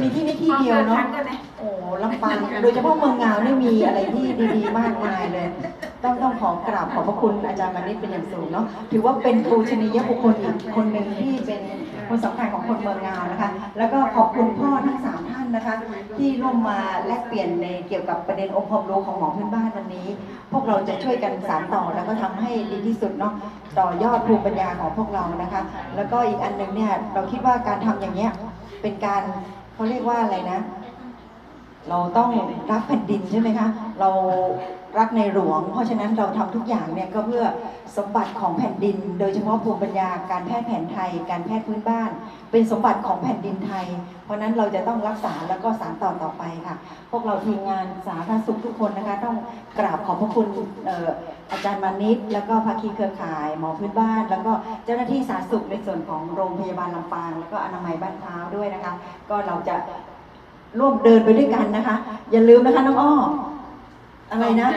มีที่นี่ที่เดียวเนาะโอ้ลำปางโดยเฉพาะเมืองงาวนี่มีอะไรที่ดีๆ มากมายเลย ต้องต้องขอกราบขอบพระคุณอาจารย์มานิตเป็นอย่างสูงเนาะถือว่าเป็นปูชนียบุคคลอีกคนหนึ่งที่เป็นคนสำคัญของคนเมืองงาวนะคะ แล้วก็ขอบคุณพ่อทั้งสามท่านนะคะ ที่ร่วมมาแลกเปลี่ยนในเกี่ยวกับประเด็นองค์ความรู้ของหมอพื้นบ้านวันนี้ พวกเราจะช่วยกันสานต่อแล้วก็ทำให้ดีที่สุดเนาะต่อยอดภูมิปัญญาของพวกเรานะคะ แล้วก็อีกอันหนึ่งเนี่ยเราคิดว่าการทำอย่างเนี้ยเป็นการ เขาเรียกว่าอะไรนะ เราต้องรักแผ่นดินใช่ไหมคะ เรารักในหลวง เพราะฉะนั้นเราทำทุกอย่างเนี่ยก็เพื่อสมบัติของแผ่นดิน โดยเฉพาะภูมิปัญญาการแพทย์แผนไทย การแพทย์พื้นบ้าน เป็นสมบัติของแผ่นดินไทย เพราะฉะนั้นเราจะต้องรักษาแล้วก็สานต่อต่อไปค่ะ พวกเราทีมงานสาธารณสุขทุกคนนะคะ ต้องกราบขอบพระคุณอออาจารย์มานิตแล้วก็ภาคีเครือข่าย หมอพื้นบ้าน แล้วก็เจ้าหน้าที่สาธารณสุขในส่วนของโรงพยาบาลลำปาง แล้วก็อนามัยบ้านเท้าด้วยนะคะ ก็เราจะ ร่วมเดินไปด้วยกันนะคะ อย่าลืมนะคะน้องอ้ออะไรนะ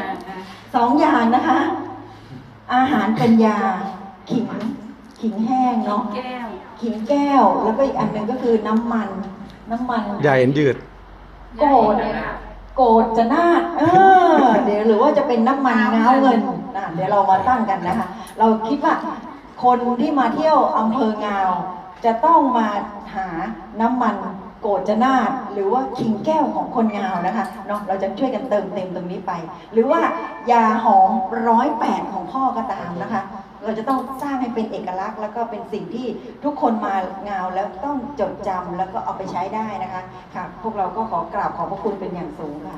สองอย่างนะคะ อาหารเป็นยาขิงขิงแห้งเนาะแก้วขิงแก้ว แล้วก็อีกอันหนึ่งก็คือน้ำมัน น้ำมันใหญ่เห็นยืดโกรธโกรธจะนาดเออ เดี๋ยวหรือว่าจะเป็นน้ำมันง้าวเงินนะเดี๋ยวเรามาตั้งกันนะคะ เราคิดว่าคนที่มาเที่ยวอำเภองาว จะต้องมาหาน้ำมัน โกรธจนาดหรือว่าขิงแก้วของคนงาวนะคะเนาะเราจะช่วยกันเติมเต็มตรงนี้ไป หรือว่ายาหอมร้อยแปดของพ่อก็ตามนะคะ เราจะต้องสร้างให้เป็นเอกลักษณ์ แล้วก็เป็นสิ่งที่ทุกคนมางาวแล้วต้องจดจำแล้วก็เอาไปใช้ได้นะคะค่ะพวกเราก็ขอกราบขอบพระคุณเป็นอย่างสูงค่ะ